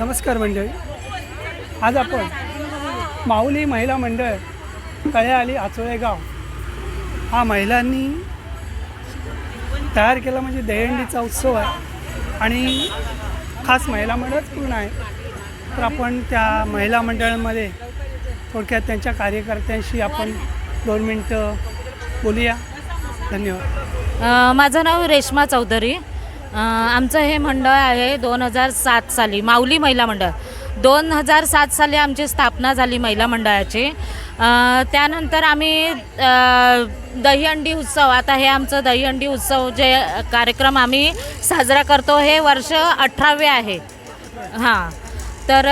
नमस्कार मंडळी. आज आपण माऊली महिला मंडळ कळ्याआली आचोळे गाव. हा महिलांनी तयार केला म्हणजे दहीहंडीचा उत्सव आहे. आणि खास महिला मंडळच पूर्ण आहे तर आपण त्या महिला मंडळामध्ये थोडक्यात त्यांच्या कार्यकर्त्यांशी आपण दोन मिनटं बोलूया. धन्यवाद. माझं नाव रेश्मा चौधरी. आमचं हे मंडळ आहे दोन हजार सात साली माऊली महिला मंडळ. दोन हजार सात साली आमची स्थापना झाली महिला मंडळाची. त्यानंतर आम्ही दहीहंडी उत्सव आता हे आमचं दहीहंडी उत्सव जे कार्यक्रम आम्ही साजरा करतो हे वर्ष अठरावे आहे. हां. तर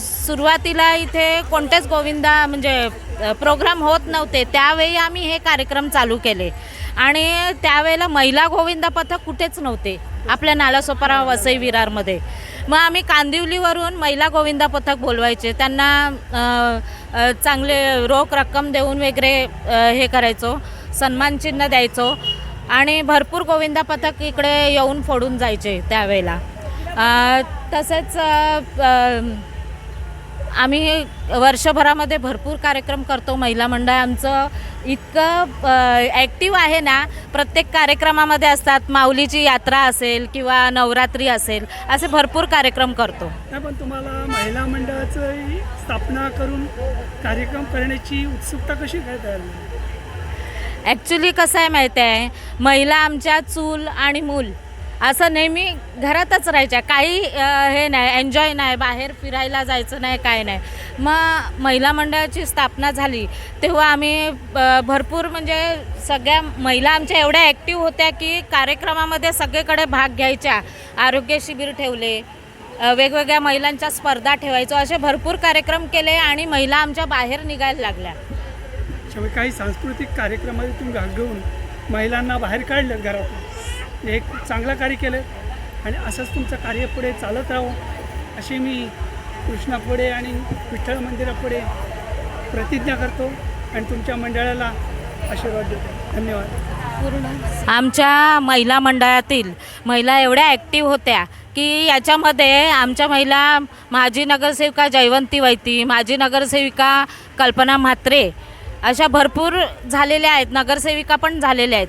सुरुवातीला इथे कोणतेच गोविंदा म्हणजे प्रोग्राम होत नव्हते त्यावेळी आम्ही हे कार्यक्रम चालू केले. आणि त्यावेळेला महिला गोविंदा पथक कुठेच नव्हते. आपल्या नालासोपारा वसई विरारमध्ये. मग आम्ही कांदिवलीवरून महिला गोविंदा पथक बोलवायचे. त्यांना चांगले रोख रक्कम देऊन वगैरे हे करायचो. सन्मानचिन्ह द्यायचो. आणि भरपूर गोविंदा पथक इकडे येऊन फोडून जायचे त्यावेळेला. तसेच आम्ही वर्षभरामध्ये भरपूर कार्यक्रम करतो. महिला मंडळ आमचं इतकं ॲक्टिव्ह आहे ना प्रत्येक कार्यक्रमामध्ये असतात माऊलीची यात्रा असेल किंवा नवरात्री असेल असे भरपूर कार्यक्रम करतो. पण तुम्हाला महिला मंडळाची स्थापना करून कार्यक्रम करण्याची उत्सुकता कशी काय तयार झाली? ॲक्च्युली कसं आहे माहिती आहे? महिला आमच्या चूल आणि मूल. असं नेहमी घरातच राहायच्या. काही हे नाही एन्जॉय नाही बाहेर फिरायला जायचं नाही काय नाही. मग महिला मंडळाची स्थापना झाली. तेव्हा आम्ही भरपूर म्हणजे सगळ्या महिला आमच्या एवढ्या ॲक्टिव्ह होत्या की कार्यक्रमामध्ये सगळीकडे भाग घ्यायच्या. आरोग्य शिबिर ठेवले वेगवेगळ्या महिलांच्या स्पर्धा ठेवायचो. असे भरपूर कार्यक्रम केले आणि महिला आमच्या बाहेर निघायला लागल्या. काही सांस्कृतिक कार्यक्रमातून भाग घेऊन महिलांना बाहेर काढलं घरातून. हे खूप चांगलं कार्य केलं आणि असंच तुमचं कार्य पुढे चालत राहो अशी मी कृष्णापुढे आणि विठ्ठल मंदिरापुढे प्रतिज्ञा करतो आणि तुमच्या मंडळाला आशीर्वाद देतो. धन्यवाद. आमच्या महिला मंडळातील महिला एवढ्या ॲक्टिव्ह होत्या की याच्यामध्ये आमच्या महिला माजी नगरसेविका जयवंती वैती माजी नगरसेविका कल्पना म्हात्रे अशा भरपूर झालेल्या आहेत नगरसेविका पण झालेल्या आहेत.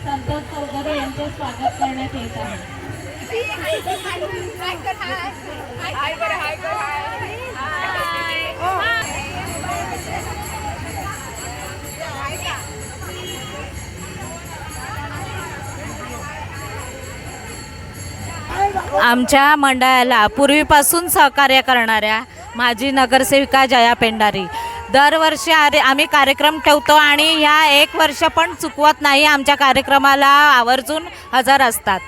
संतोष चौधरी यांचे स्वागत करण्यात येत आहे आमच्या मंडळाला पूर्वीपासून सहकार्य करणाऱ्या माजी नगरसेविका जया पेंडारी दरवर्षी आरे आम्ही कार्यक्रम ठेवतो आणि ह्या एक वर्ष पण चुकवत नाही आमच्या कार्यक्रमाला आवर्जून हजर असतात.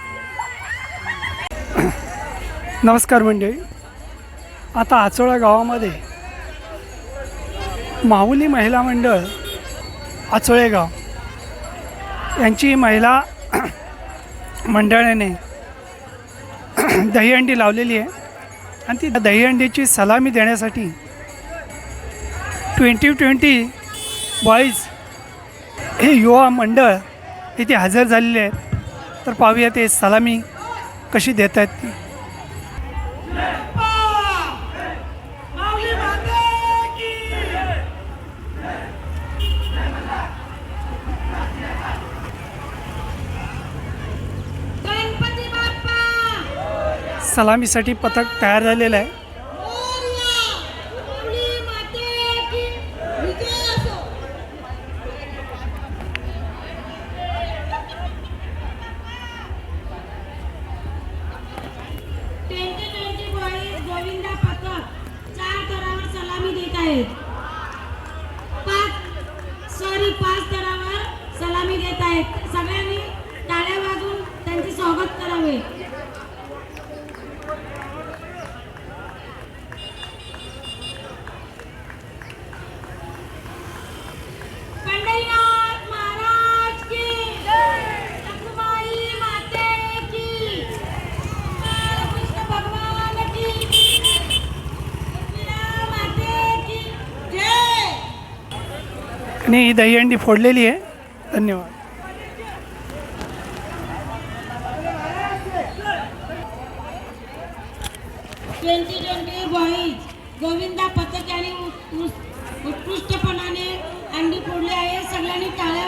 नमस्कार मंडळी. आता आचोळा गावामध्ये माहुली महिला मंडळ आचोळे गाव यांची महिला मंडळाने दहीहंडी लावलेली आहे. आणि ती दहीहंडीची सलामी देण्यासाठी ट्वेंटी ट्वेंटी बॉईज हे युवा मंडळ इथे हजर झालेले आहेत. तर पाहूया ते सलामी कशी देत आहेत ती. सलामीसाठी पथक तयार झालेलं आहे ट्वेंटी ट्वेंटी बॉईज गोविंदा पथक चार थरावर सलामी देत आहेत पाच सॉरी पाच थरावर सलामी देत आहेत सगळ्यांनी टाळ्या वाजवून त्यांचे स्वागत करावे पंढरीनाथ महाराज की सकुबाई माते की कृष्ण भगवान की एकविरा माते की जय आणि ही दहीहंडी फोडलेली आहे. धन्यवाद. ट्वेंटी ट्वेंटी बॉईज गोविंदा पथक यांनी उत्कृष्टपणाने अंडी फोडली आहे. सगळ्यांनी टाळ्या